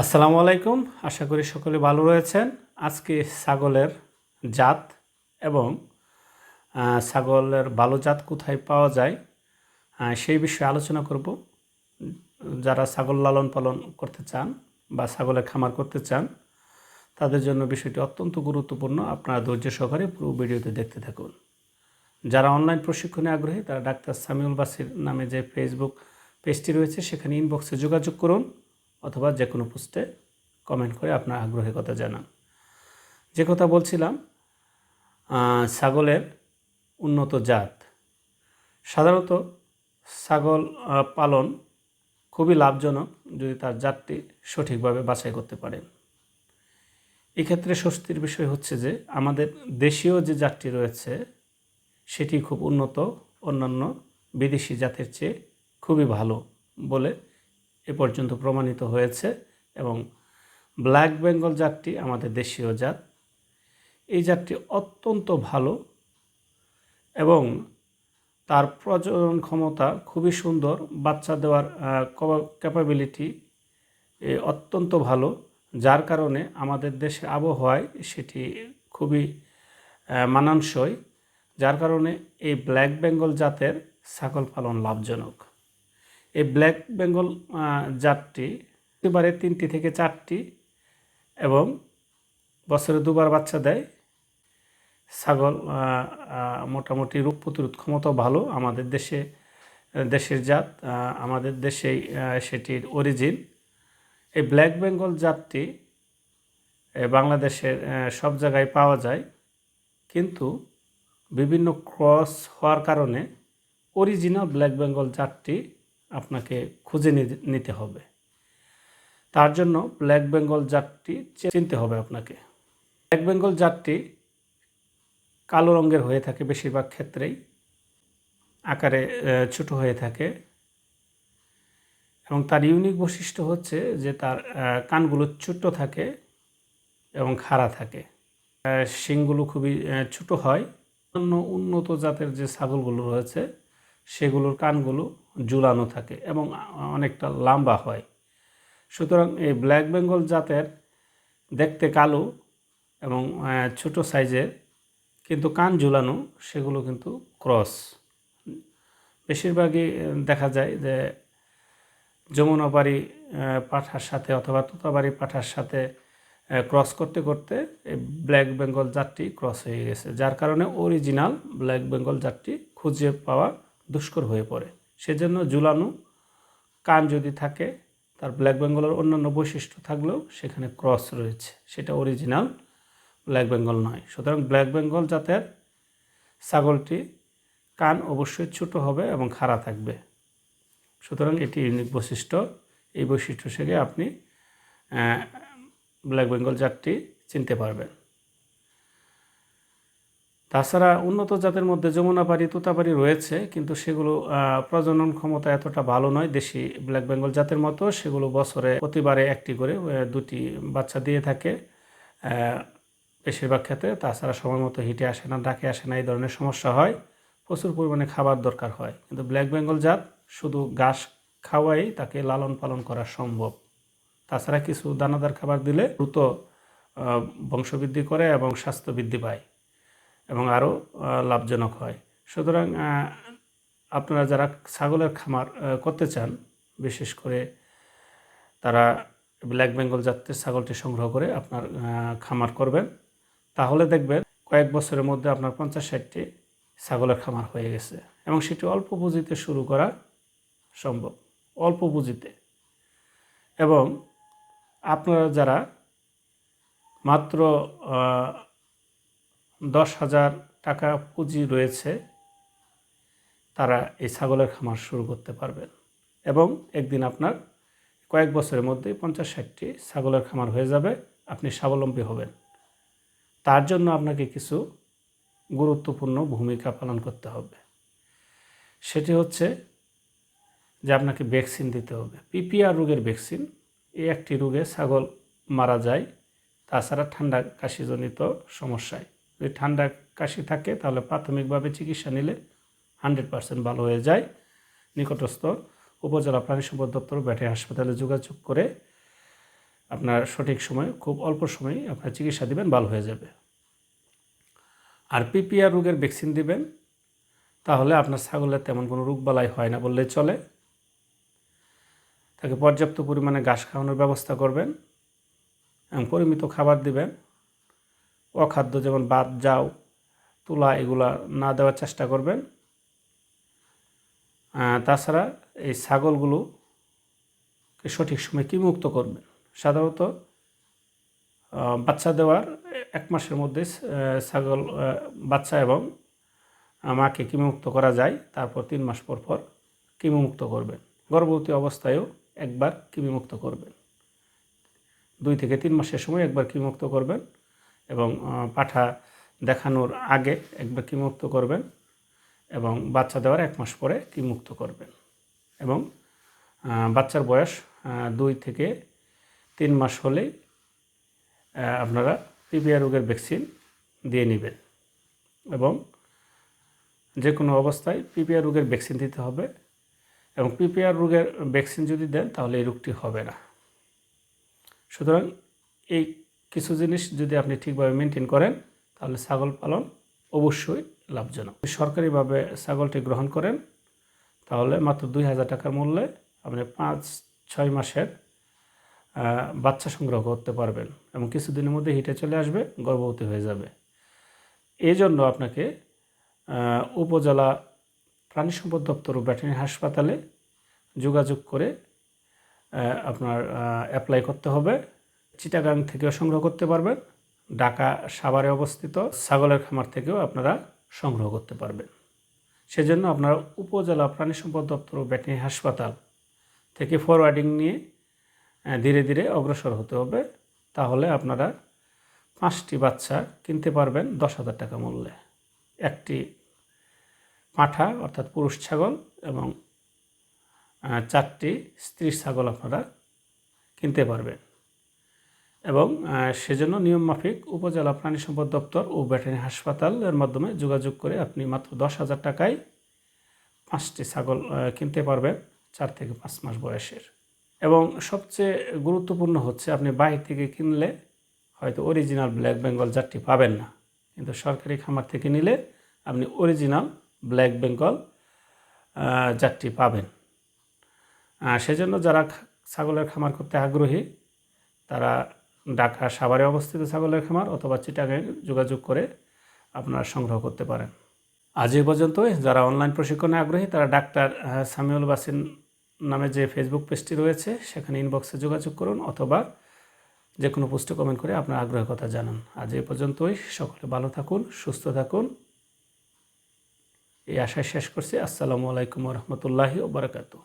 আসসালামু আলাইকুম। আশা করি সকলে ভালো রয়েছেন। আজকে ছাগলের জাত এবং ছাগলের ভালো জাত কোথায় পাওয়া যায় সেই বিষয়ে আলোচনা করব। যারা ছাগল লালন পালন করতে চান বা ছাগলের খামার করতে চান, তাদের জন্য বিষয়টি অত্যন্ত গুরুত্বপূর্ণ। আপনারা ধৈর্য সহকারে পুরো ভিডিওতে দেখতে থাকুন। যারা অনলাইন প্রশিক্ষণে আগ্রহী, তারা ডাক্তার সামিউল বাসির নামে যে ফেসবুক পেজটি রয়েছে, সেখানে ইনবক্সে যোগাযোগ করুন। অথবা যে কোনো পোস্টে কমেন্ট করে আপনার আগ্রহের কথা জানান। যে কথা বলছিলাম ছাগলের উন্নত জাত। সাধারণত ছাগল পালন খুবই লাভজনক যদি তার জাতটি সঠিকভাবে বাছাই করতে পারেন। এক্ষেত্রে স্বস্তির বিষয় হচ্ছে যে, আমাদের দেশীয় যে জাতটি রয়েছে, সেটি খুব উন্নত, অন্যান্য বিদেশি জাতের চেয়ে খুবই ভালো বলে এ পর্যন্ত প্রমাণিত হয়েছে এবং ব্ল্যাক বেঙ্গল জাতটি আমাদের দেশীয় জাত। এই জাতটি অত্যন্ত ভালো এবং তার প্রজনন ক্ষমতা খুবই সুন্দর। বাচ্চা দেওয়ার ক্যাপাবিলিটি অত্যন্ত ভালো। যার কারণে আমাদের দেশের আবহাওয়ায় সেটি খুবই মানানসই। যার কারণে এই ব্ল্যাক বেঙ্গল জাতের ছাগল পালন লাভজনক। এই ব্ল্যাক বেঙ্গল জাতটি এবারে তিনটি থেকে চারটি এবং বছরে দুবার বাচ্চা দেয়। ছাগল মোটামুটি রোগ প্রতিরোধ ক্ষমতাও ভালো আমাদের দেশে, দেশের জাত আমাদের দেশেই সেটির অরিজিন এই ব্ল্যাক বেঙ্গল জাতটি বাংলাদেশের সব জায়গায় পাওয়া যায়, কিন্তু বিভিন্ন ক্রস হওয়ার কারণে অরিজিনাল ব্ল্যাক বেঙ্গল জাতটি আপনাকে খুঁজে নিতে হবে। তার জন্য ব্ল্যাক বেঙ্গল জাতটি চিনতে হবে আপনাকে। ব্ল্যাক বেঙ্গল জাতটি কালো রঙের হয়ে থাকে বেশিরভাগ ক্ষেত্রেই, আকারে ছোট হয়ে থাকে। এবং তার ইউনিক বৈশিষ্ট্য হচ্ছে যে তার কানগুলো ছোট্ট থাকে এবং খাড়া থাকে। শিংগুলো খুবই ছোট হয়। অন্য উন্নত জাতের যে ছাগলগুলো রয়েছে, সেগুলোর কানগুলো ঝুলানো থাকে এবং অনেকটা লম্বা হয়। সুতরাং এই ব্ল্যাক বেঙ্গল জাতের দেখতে কালো এবং ছোট সাইজের কিন্তু কান ঝুলানো সেগুলো কিন্তু ক্রস। বেশিরভাগই দেখা যায় যে যমুনাবাড়ি পাঠার সাথে অথবা তোতাবাড়ি পাঠার সাথে ক্রস করতে করতে এই ব্ল্যাক বেঙ্গল জাতটি ক্রস হয়ে গেছে, যার কারণে অরিজিনাল ব্ল্যাক বেঙ্গল জাতটি খুঁজে পাওয়া দুষ্কর হয়ে পড়ে। সেজন্য ঝুলানো কান যদি থাকে, তার ব্ল্যাক বেঙ্গলের অন্যান্য বৈশিষ্ট্য থাকলেও সেখানে ক্রস রয়েছে। সেটা অরিজিনাল ব্ল্যাক বেঙ্গল নয়। সুতরাং ব্ল্যাক বেঙ্গল জাতের ছাগলটি কান অবশ্যই ছোট হবে এবং খাড়া থাকবে। সুতরাং এটি ইউনিক বৈশিষ্ট্য। এই বৈশিষ্ট্য থেকে আপনি ব্ল্যাক বেঙ্গল জাতটি চিনতে পারবেন। তাছাড়া উন্নত জাতের মধ্যে যমুনা যমুনাপাড়ি তোতাপাড়ি রয়েছে, কিন্তু সেগুলো প্রজনন ক্ষমতা এতটা ভালো নয়। দেশি ব্ল্যাক বেঙ্গল জাতের মতো সেগুলো বছরে প্রতিবারে একটি করে দুটি বাচ্চা দিয়ে থাকে। বেশিরভাগ ক্ষেত্রে তাছাড়া সময় মতো হিটে আসে না, ডাকে আসে না, এই ধরনের সমস্যা হয়। প্রচুর পরিমাণে খাবার দরকার হয়। কিন্তু ব্ল্যাক বেঙ্গল জাত শুধু ঘাস খাওয়াই তাকে লালন পালন করা সম্ভব। তাছাড়া কিছু দানাদার খাবার দিলে দ্রুত বংশবৃদ্ধি করে এবং স্বাস্থ্য বৃদ্ধি পায়। এবং আরও লাভজনক হয়। সুতরাং আপনারা যারা ছাগলের খামার করতে চান, বিশেষ করে তারা ব্ল্যাক বেঙ্গল জাতের ছাগলটি সংগ্রহ করে আপনার খামার করবেন, তাহলে দেখবেন কয়েক বছরের মধ্যে আপনার পঞ্চাশ ষাটটি ছাগলের খামার হয়ে গেছে এবং সেটি অল্প পুঁজিতে শুরু করা সম্ভব, অল্প পুঁজিতে। এবং আপনারা যারা মাত্র দশ হাজার টাকা পুঁজি রয়েছে, তারা এই ছাগলের খামার শুরু করতে পারবেন। এবং একদিন আপনার কয়েক বছরের মধ্যে পঞ্চাশ ষাটটি ছাগলের খামার হয়ে যাবে, আপনি স্বাবলম্বী হবেন। তার জন্য আপনাকে কিছু গুরুত্বপূর্ণ ভূমিকা পালন করতে হবে। সেটি হচ্ছে যে আপনাকে ভ্যাকসিন দিতে হবে। পিপিআর রোগের ভ্যাকসিন এই একটি রোগে ছাগল মারা যায়, তাছাড়া ঠান্ডা কাশিজনিত সমস্যায়। যদি ঠান্ডা কাশি থাকে, তাহলে প্রাথমিকভাবে চিকিৎসা নিলে হান্ড্রেড পার্সেন্ট ভালো হয়ে যায়। নিকটস্থ উপজেলা প্রাণী সম্পদ দপ্তর ব্যাটারি হাসপাতালে যোগাযোগ করে আপনার সঠিক সময়, খুব অল্প সময়ে আপনার চিকিৎসা দিবেন, ভালো হয়ে যাবে। আর পিপিআর রোগের ভ্যাকসিন দিবেন, তাহলে আপনার ছাগলের তেমন কোনো রোগবালাই হয় না বললে চলে। তাকে পর্যাপ্ত পরিমাণে ঘাস খাওয়ানোর ব্যবস্থা করবেন এবং পরিমিত খাবার দিবেন। অখাদ্য যেমন বাদ যাও তুলা এগুলা না দেওয়ার চেষ্টা করবেন। তাছাড়া এই ছাগলগুলোকে সঠিক সময় কি মুক্ত করবেন? সাধারণত বাচ্চা দেওয়ার এক মাসের মধ্যে ছাগল বাচ্চা এবং মাকে কিমুক্ত করা যায়, তারপর তিন মাস পর পর কিমুক্ত করবেন? গর্ভবতী অবস্থায়ও একবার কিমিমুক্ত করবেন। দুই থেকে তিন মাসের সময় একবার কিমুক্ত করবেন। এবং পাঠা দেখানোর আগে একবার কিমুক্ত করবেন এবং বাচ্চা দেওয়ার এক মাস পরে কিমুক্ত করবেন। এবং বাচ্চার বয়স দুই থেকে তিন মাস হলেই আপনারা পিপিআর রোগের ভ্যাকসিন দিয়ে নেবেন। এবং যে কোনো অবস্থায় পিপিআর রোগের ভ্যাকসিন দিতে হবে এবং পিপিআর রোগের ভ্যাকসিন যদি দেন তাহলে এই রোগটি হবে না। সুতরাং এই কিছু জিনিস যদি আপনি ঠিকভাবে মেনটেন করেন, তাহলে ছাগল পালন অবশ্যই লাভজনক। সরকারিভাবে ছাগলটি গ্রহণ করেন, তাহলে মাত্র দুই হাজার টাকার মূল্যে আপনি পাঁচ, ছয় মাসের বাচ্চা সংগ্রহ করতে পারবেন এবং কিছুদিনের মধ্যে হিটে চলে আসবে, গর্ভবতী হয়ে যাবে। এই জন্য আপনাকে উপজেলা প্রাণী সম্পদ দপ্তর ও ব্যাটারি হাসপাতালে যোগাযোগ করে আপনার অ্যাপ্লাই করতে হবে। চিটাগাং থেকেও সংগ্রহ করতে পারবেন। ঢাকা সাভারে অবস্থিত ছাগলের খামার থেকেও আপনারা সংগ্রহ করতে পারবেন। সেজন্য আপনারা উপজেলা প্রাণী সম্পদ দপ্তর ও ভেটেরিনারি হাসপাতাল থেকে ফরওয়ার্ডিং নিয়ে ধীরে ধীরে অগ্রসর হতে হবে। তাহলে আপনারা পাঁচটি বাচ্চা কিনতে পারবেন দশ হাজার টাকা মূল্যে। একটি পাঁঠা অর্থাৎ পুরুষ ছাগল এবং চারটি স্ত্রী ছাগল আপনারা কিনতে পারবেন। এবং সেজন্য নিয়মমাফিক উপজেলা প্রাণী সম্পদ দপ্তর ও ভেটেরিনারি হাসপাতালের মাধ্যমে যোগাযোগ করে আপনি মাত্র দশ হাজার টাকায় পাঁচটি ছাগল কিনতে পারবেন চার থেকে পাঁচ মাস বয়সের। এবং সবচেয়ে গুরুত্বপূর্ণ হচ্ছে আপনি বাইরে থেকে কিনলে হয়তো অরিজিনাল ব্ল্যাক বেঙ্গল জাতটি পাবেন না। কিন্তু সরকারি খামার থেকে নিলে আপনি অরিজিনাল ব্ল্যাক বেঙ্গল জাতটি পাবেন। সেজন্য যারা ছাগলের খামার করতে আগ্রহী, তারা ঢাকা সাভারে অবস্থিত ছাগলের খামার অথবা চিটাগাং যোগাযোগ করে আপনারা সংগ্রহ করতে পারেন। আজ এই পর্যন্তই। যারা অনলাইন প্রশিক্ষণে আগ্রহী, তারা ডাক্তার সামিউল বাসিন নামে যে ফেসবুক পেজটি রয়েছে, সেখানে ইনবক্সে যোগাযোগ করুন অথবা যে কোনো পোস্টে কমেন্ট করে আপনার আগ্রহের কথা জানান। আজ এই পর্যন্তই। সকলে ভালো থাকুন, সুস্থ থাকুন। এই আশায় শেষ করছি। আসসালামু আলাইকুম রহমতুল্লাহি ওবরাকাতু